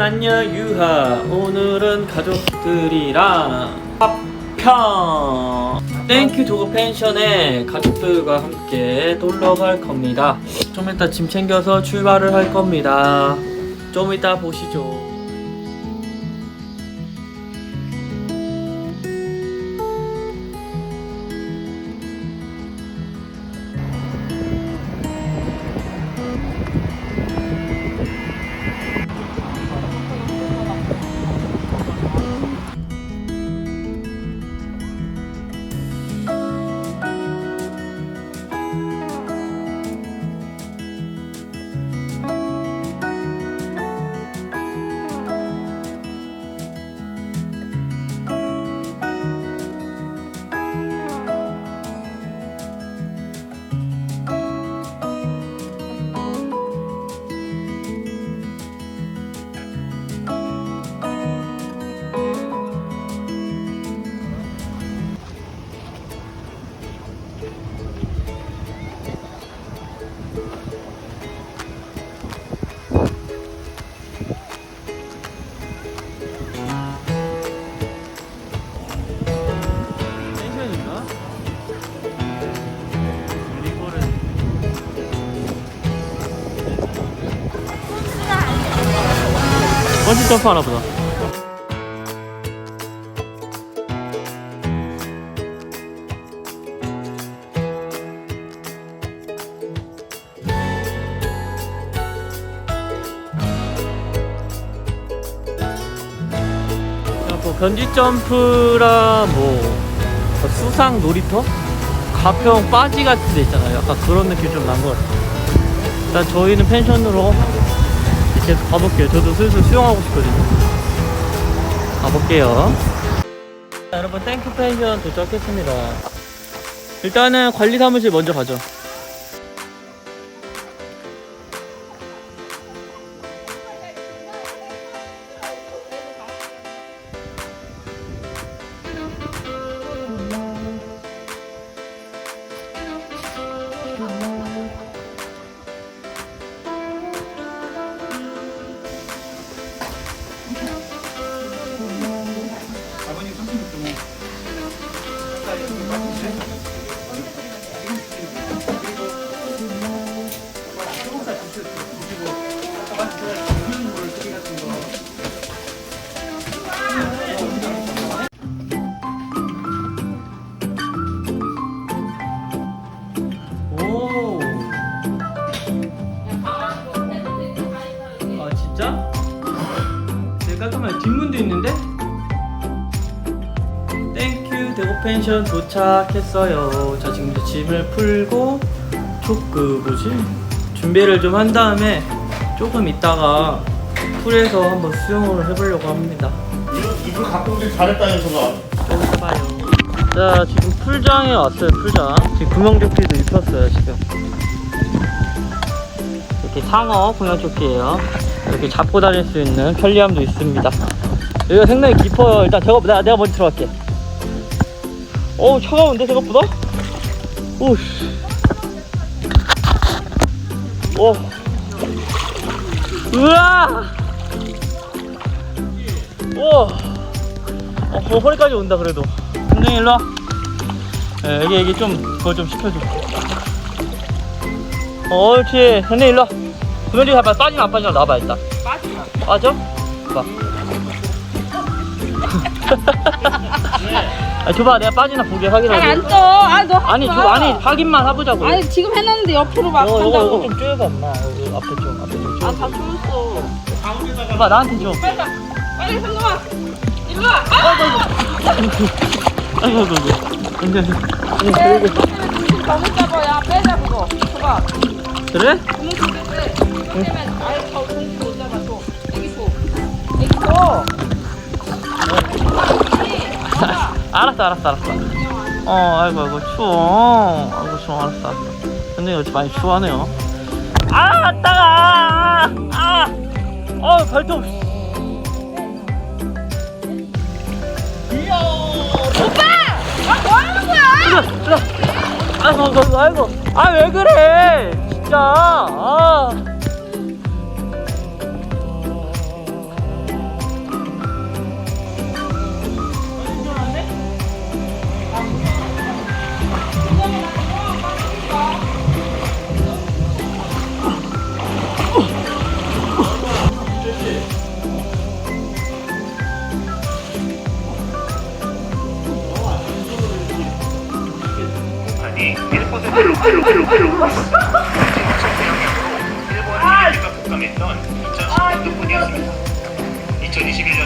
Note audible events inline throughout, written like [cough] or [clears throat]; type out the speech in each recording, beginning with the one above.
안녕 유하. 오늘은 가족들이랑 합평. 땡큐 도그 펜션에 가족들과 함께 놀러 갈 겁니다. 좀 이따 짐 챙겨서 출발을 할 겁니다. 좀 이따 보시죠 점프 하나 보다 뭐 번지 점프랑 뭐 수상 놀이터? 가평 빠지 같은 데 있잖아요. 약간 그런 느낌 좀 난 것 같아요. 일단 저희는 펜션으로 계속 가볼게요. 저도 슬슬 수영하고 싶거든요. 가볼게요. 자, 여러분 땡큐 펜션 도착했습니다. 일단은 관리 사무실 먼저 가죠. 펜션 도착했어요. 자 지금 이제 짐을 풀고 초그 뭐지? 준비를 좀 한 다음에 조금 있다가 풀에서 한번 수영을 해보려고 합니다. 이거 갖고 오길 잘했다 현서가 좀 해봐요. 자 지금 풀장에 왔어요 풀장. 지금 구명조끼도 입혔어요 지금. 이렇게 상어 구명조끼예요. 이렇게 잡고 다닐 수 있는 편리함도 있습니다. 여기가 상당히 깊어요. 일단 저거 내가 내가 먼저 들어갈게. 어우 차가운데 생각보다? 오씨. 오. 으아. 오. 어, 어, 허리까지 온다 그래도 선생님 일로 와 예, 여기 여기 좀 그거 좀 시켜줘 어, 옳지 선생님 일로 와 구명조끼 해봐 빠지면 안 빠지나 나와봐 일단 빠지나? 빠져? 봐 [laughs] 아, 줘봐 내가 빠지나 보게 확인하고 잘안 떠. 아, 너 하지 아니 줘 마. 아니 확인만 해보자고 아니, 지금 해놨는데 옆으로 막 이거 이거. 이거 좀 쪼여봐 엄마 여기 앞에 좀 앞에 좀 아, 쪼여 다 줄었어. 줘봐 나한테 줘 빨리 가. 빨리 상동아. 일로 와. 아! 아이고 아이고 아이고 안돼 네, 지금 너무 잡아. 야, 빼자, 그거. 줘봐. 그래? 구멍 때. 왜냐면 아예 저 공기 못 잡아. 줘. 애기 줘. 애기 줘. 알았어 알았어 알았어. 어 아이고 아이고 추워. 아이고 추워. 알았어 알았어. 근데 요즘 많이 추워하네요. 아 따가! 아어 발톱! 아, 뭐 하는 거야? 들어 들어 아이고 아이고 아이고. 아 왜 그래? 진짜. 아 일본과 복감했던 2010년도 분이었습니다. 2021년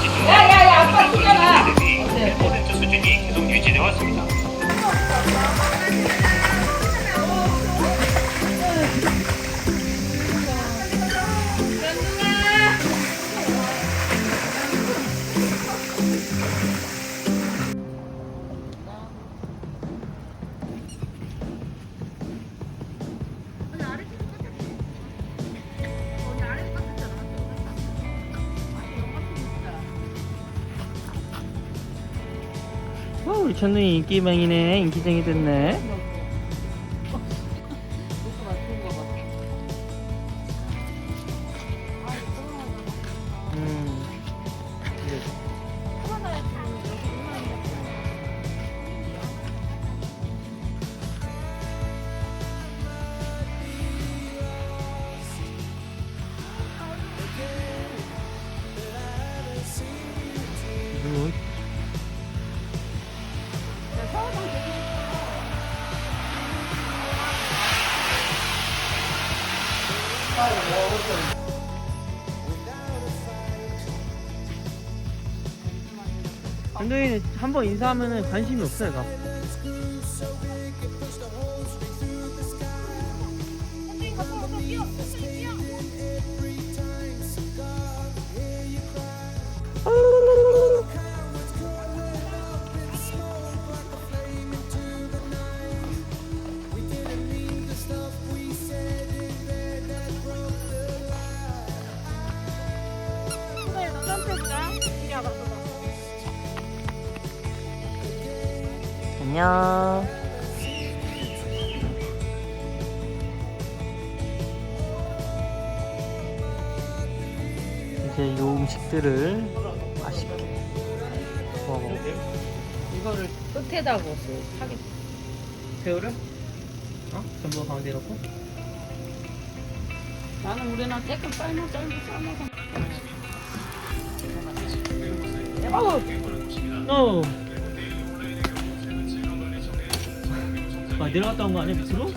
기준 야야야 아빠 죽여라. 대비 100% 수준이 계속 유지되어 왔습니다. 천둥이 인기맹이네. 인기쟁이 됐네. 한동이는 한번 인사하면은 관심이 없어 얘가 안녕 이제 요 음식들을 맛있게 먹어 이거를 끝에다 고 하겠. 새우를? 어? 전부 가운데 넣고? 나는 우리나 조금 삶아 삶아 삶아서. 어. 아 내려갔다 온 거 아니야 밑으로?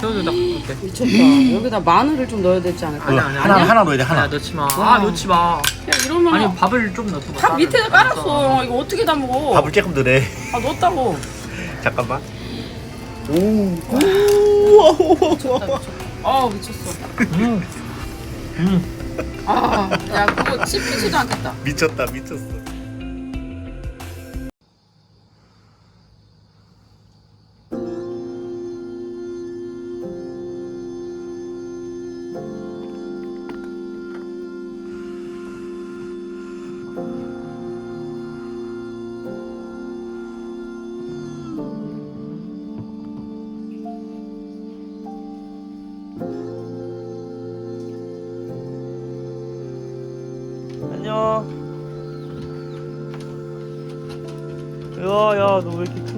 새우도 딱 어때? 미쳤다. 여기다 마늘을 좀 넣어야 되지 않을까? 아니, 아니, 하나 아니야? 하나 넣어야 돼 하나. 아 넣지 마. 와. 아 넣지 마. 야 이러면 아니 밥을 좀 넣고. 밥 밑에다 깔았어. 이거 어떻게 다 먹어? 밥을 조금 넣네. 아 넣었다고. [laughs] 잠깐만. 아 미쳤어. 음. 음. 아, 야 그거 씹히지도 않겠다. 미쳤다 미쳤어.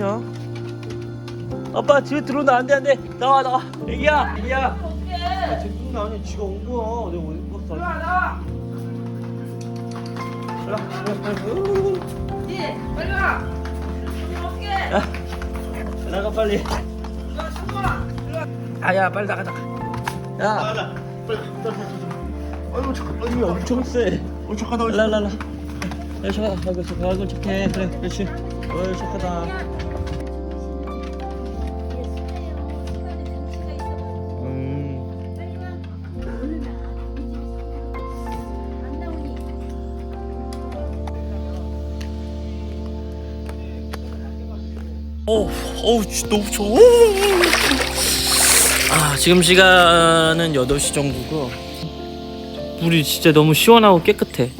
크냐? 아빠 집에 들어온다. 안 돼, 안 돼. 나와, 나와. 애기야, 애기야. 야, 쟤 누군 아니야. 지가 온 거야. 내가 어디 갔어? 나와, 나와. 예, 빨리 와. 야, 나가 빨리. 아, 야, 빨리 나가, 나가. 야, 가자. 빨리 빨리 빨리. 아이고 잠깐. 힘이 엄청 세. 어 잠깐 나. 라, 라, 라. 야, 착하다. 아이고, 착하, 아이고, 착해. 그래, 그렇지. 어이, 착하다. 어, 어우, 씨, 너무 좋아. 아, 지금 시간은 8시 정도고. 물이 진짜 너무 시원하고 깨끗해.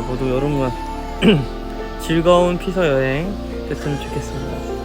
모두 여러분 [clears throat] 즐거운 피서 여행 됐으면 좋겠습니다.